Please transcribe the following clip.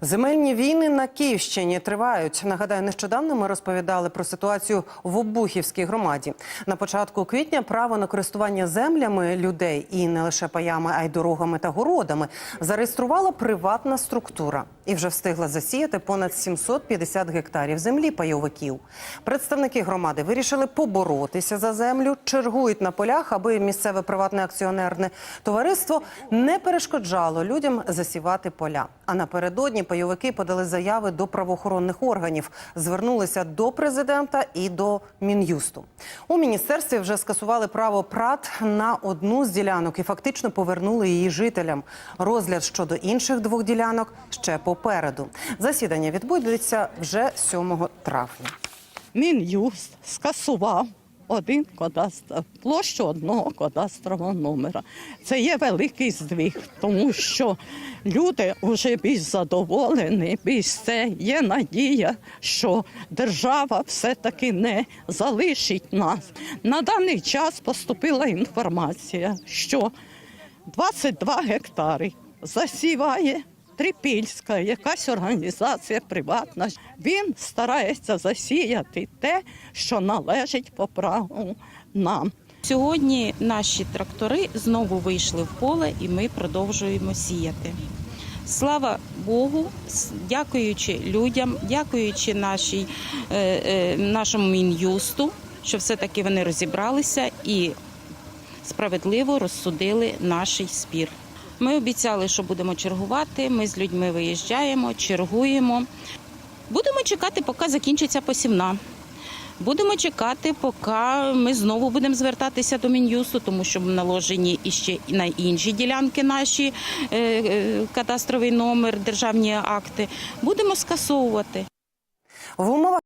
Земельні війни на Київщині тривають. Нагадаю, нещодавно ми розповідали про ситуацію в Обухівській громаді. На початку квітня право на користування землями людей і не лише паями, а й дорогами та городами зареєструвала приватна структура і вже встигла засіяти понад 750 гектарів землі пайовиків. Представники громади вирішили поборотися за землю, чергують на полях, аби місцеве приватне акціонерне товариство не перешкоджало людям засівати поля. А напередодні пайовики подали заяви до правоохоронних органів, звернулися до президента і до мін'юсту. У міністерстві вже скасували право ПРАТ на одну з ділянок і фактично повернули її жителям. Розгляд щодо інших двох ділянок ще попереду. Засідання відбудеться вже 7 травня. Мін'юст скасував один кадастр, площу одного кадастрового номера. Це є великий здвиг, тому що люди вже більш задоволені, більш це є надія, що держава все-таки не залишить нас. На даний час поступила інформація, що 22 гектари засіває Трипільська, якась організація приватна. Він старається засіяти те, що належить по праву нам. Сьогодні наші трактори знову вийшли в поле і ми продовжуємо сіяти. Слава Богу, дякуючи людям, дякуючи нашій, е, е, нашому мін'юсту, що все-таки вони розібралися і справедливо розсудили наш спір. Ми обіцяли, що будемо чергувати. Ми з людьми виїжджаємо, чергуємо. Будемо чекати, поки закінчиться посівна. Будемо чекати, поки ми знову будемо звертатися до Мін'юсту, тому що наложені іще на інші ділянки наші е, е, кадастровий номер, державні акти. Будемо скасовувати. В умовах